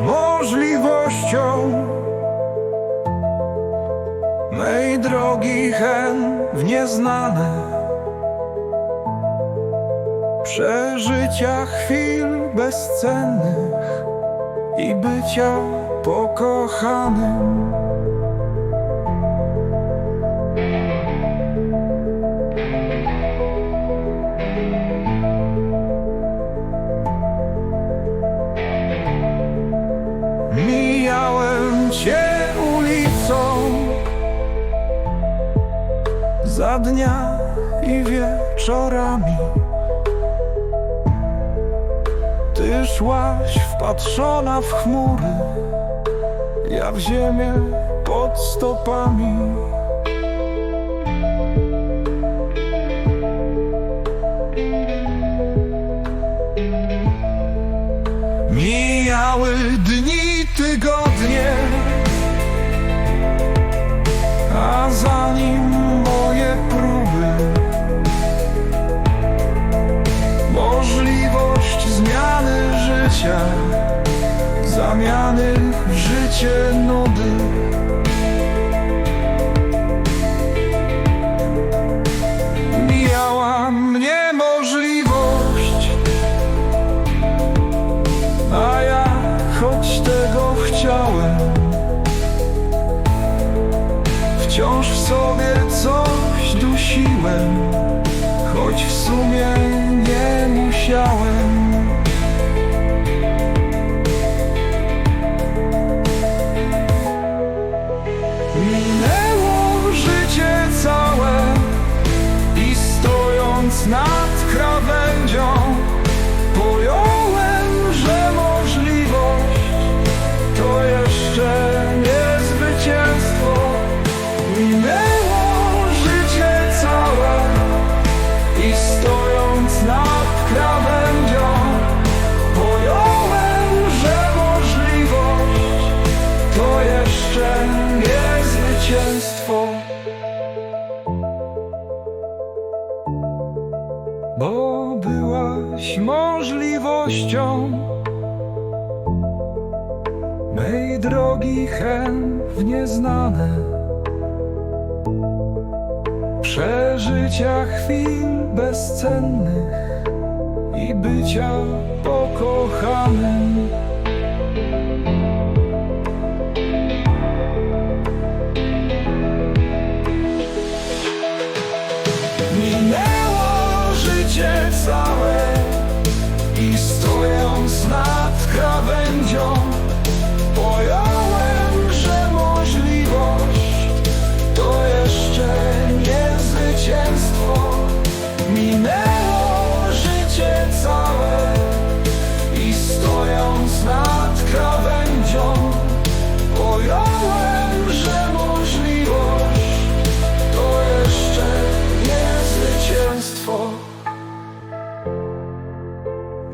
możliwością mej drogi hen w nieznane przeżycia chwil bezcennych i bycia pokochanym. Cię ulicą za dnia i wieczorami. Ty szłaś wpatrzona w chmury, ja w ziemię pod stopami. Mijały dni, tygodnie, a za nim moje próby. Możliwość zmiany życia, zamiany w życie nudy. Wciąż w sobie coś dusiłem, choć w sumie nie musiałem. Bo byłaś możliwością Mej drogi hen w nieznane. Przeżycia chwil bezcennych I bycia pokochanym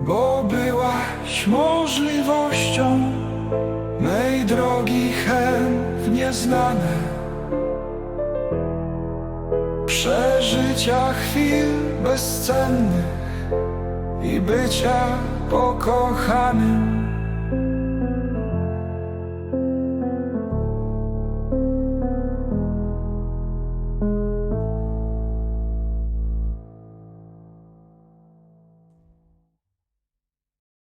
Bo byłaś możliwością mej drogi hen w nieznane Przeżycia chwil bezcennych i bycia pokochanym